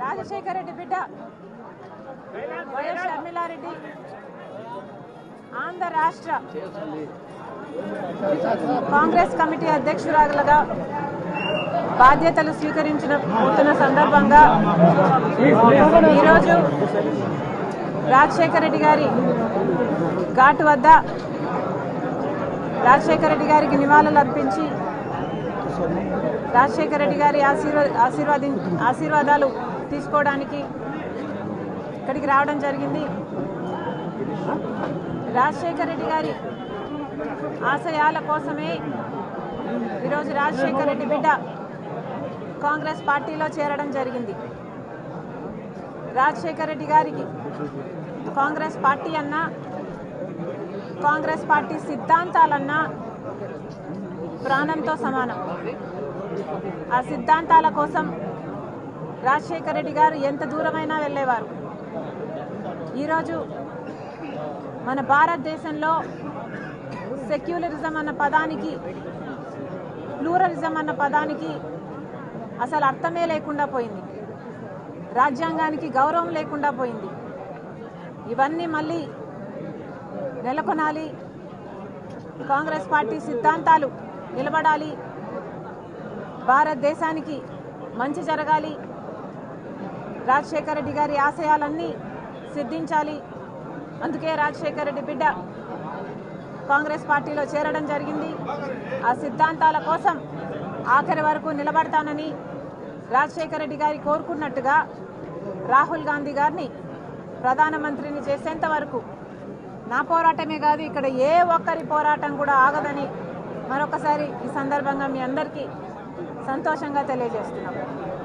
రాజశేఖర రెడ్డి బిడ్డ. వైఎస్ షర్మిలారెడ్డి. ఆంధ్ర రాష్ట్ర కాంగ్రెస్ కమిటీ అధ్యక్షురాలుగా బాధ్యతలు స్వీకరించిన పూర్తున్న సందర్భంగా ఈరోజు రాజశేఖర రెడ్డి గారి ఘాటు వద్ద రాజశేఖర రెడ్డి గారికి నివాళులు అర్పించి రాజశేఖర రెడ్డి గారి ఆశీర్వా ఆశీర్వాది ఆశీర్వాదాలు తీసుకోవడానికి ఇక్కడికి రావడం జరిగింది. రాజశేఖర రెడ్డి గారి ఆశయాల కోసమే ఈరోజు రాజశేఖర రెడ్డి బిడ్డ కాంగ్రెస్ పార్టీలో చేరడం జరిగింది. రాజశేఖర రెడ్డి గారికి కాంగ్రెస్ పార్టీ అన్నా కాంగ్రెస్ పార్టీ సిద్ధాంతాలన్నా ప్రాణంతో సమానం. ఆ సిద్ధాంతాల కోసం రాజశేఖర రెడ్డి గారు ఎంత దూరమైనా వెళ్ళేవారు. ఈరోజు మన భారతదేశంలో సెక్యులరిజం అన్న పదానికి ప్లూరలిజం అన్న పదానికి అసలు అర్థమే లేకుండా పోయింది. రాజ్యాంగానికి గౌరవం లేకుండా పోయింది. ఇవన్నీ మళ్ళీ నెలకొనాలి. కాంగ్రెస్ పార్టీ సిద్ధాంతాలు నిలబడాలి. భారతదేశానికి మంచి జరగాలి. రాజశేఖర రెడ్డి గారి ఆశయాలన్నీ సిద్ధించాలి. అందుకే రాజశేఖర రెడ్డి బిడ్డ కాంగ్రెస్ పార్టీలో చేరడం జరిగింది. ఆ సిద్ధాంతాల కోసం ఆఖరి వరకు నిలబడతానని రాజశేఖర రెడ్డి గారి కోరుకున్నట్టుగా రాహుల్ గాంధీ గారిని ప్రధానమంత్రిని చేసేంత వరకు నా పోరాటమే కాదు ఇక్కడ ఏ ఒక్కరి పోరాటం కూడా ఆగదని మరొకసారి ఈ సందర్భంగా మీ అందరికీ సంతోషంగా తెలియజేస్తున్నాం